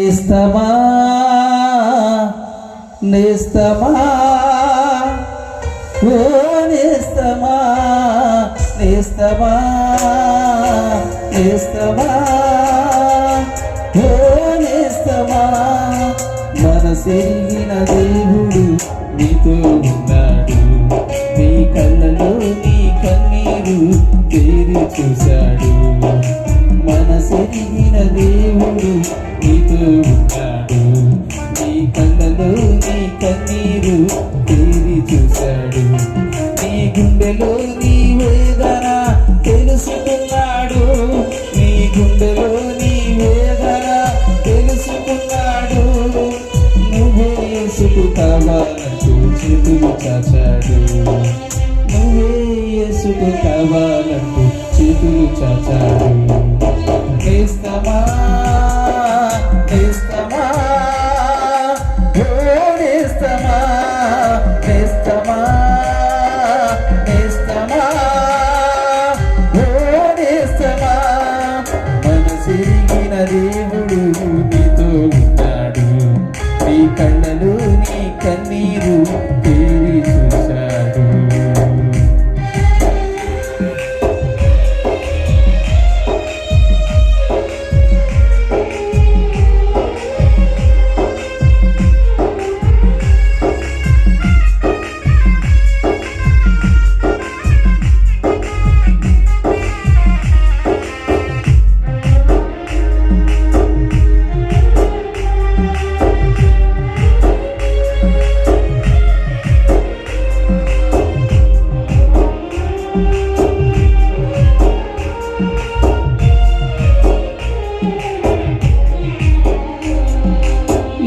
నిస్తమా నిస్తమా ఓ నిస్తమా నిస్తమా నిస్తమా ఓ నేస్తమా. మనసెరిగిన దేవుడు నీతో ఉన్నాడు. నీ కళ్ళలో నీ కన్నీరు తేరి చూశాడు. కన్నీరు తీరి చూశాడు. నీ గుండెలో నీ వేదన తెలుసుకున్నాడు. నీ గుండెలో నీ వేదన తెలుసుకున్నాడు. నువ్వే యేసుకు కావాలంటూ చేతులు చాచాడు. నువ్వే యేసుకు కావాలంటూ చేతులు చాచాడు. కన్నీరు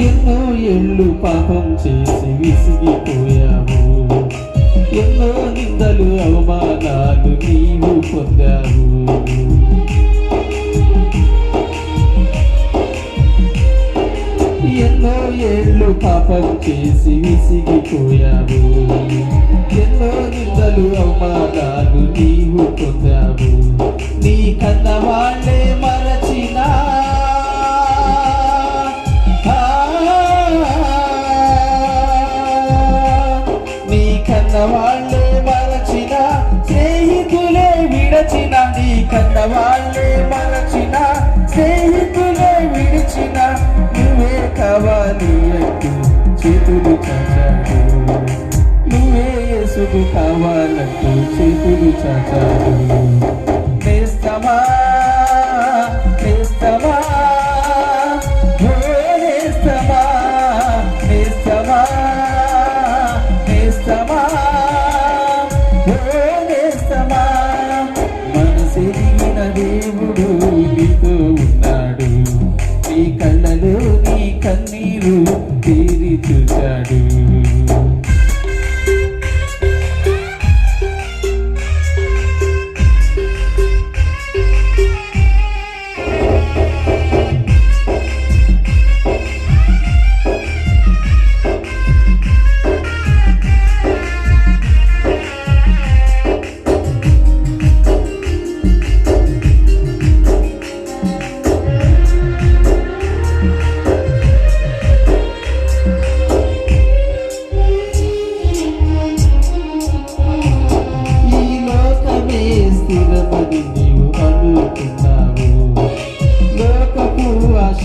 ఎన్నో ఏళ్ళు పాపం చేసి విసిగిపోయి ఎన్నో ఏళ్ళు పాపం చేసి విసిగిపోయావు. ఎన్నో నిందలు అవమానాలు నీవు పొందావు. నీ కన్న వాళ్ళే మరచినా. నీ కన్న వాళ్ళే మరచిన. స్నేహితులే విడచిన. నీ కన్న యేసుకు కావాలంటూ చేతులు చాచాడు. నేస్తమా నేస్తమా నేస్తమా నేస్తమా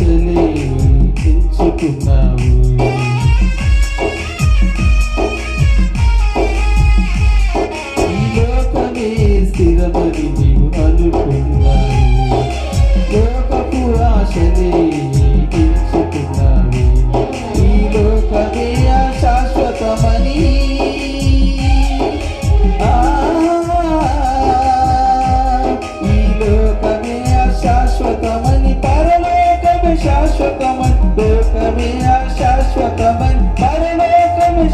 ఆశలే పెంచుకున్నావు ఈ లోకమే స్థిరమని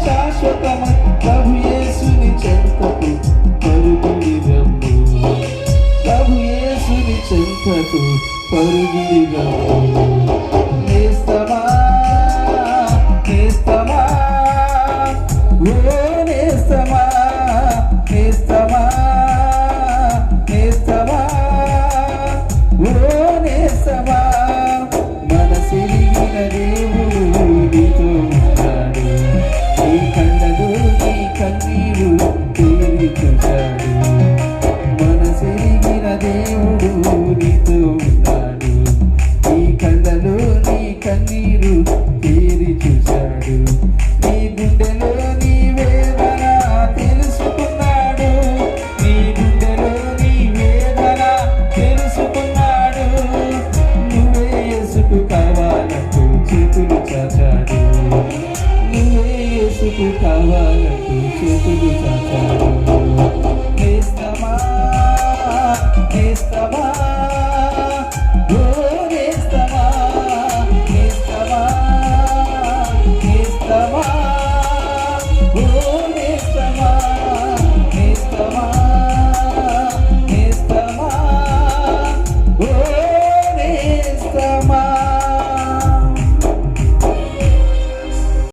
పరలోకమే ప్రభు యేసుని చెంతకు పరుగుడి రమ్ము ప్రభు యేసుని చెంతకు పరుగుడి రమ్ము కన్నీరు తేరి దేవుడు నీతో ఉన్నాడు. నీ కళ్ళలో నీ కన్నీరు చూశాడు. నీ గుండెలో నీ వేదన తెలుసుకున్నాడు. నీ గుండెలో నీ వేదన తెలుసుకున్నాడు. నువ్వే యేసుకు కావాలంటూ చేతులు చాచాడు. నువ్వే యేసుకు కావాలంటూ చేతులు Tá Esta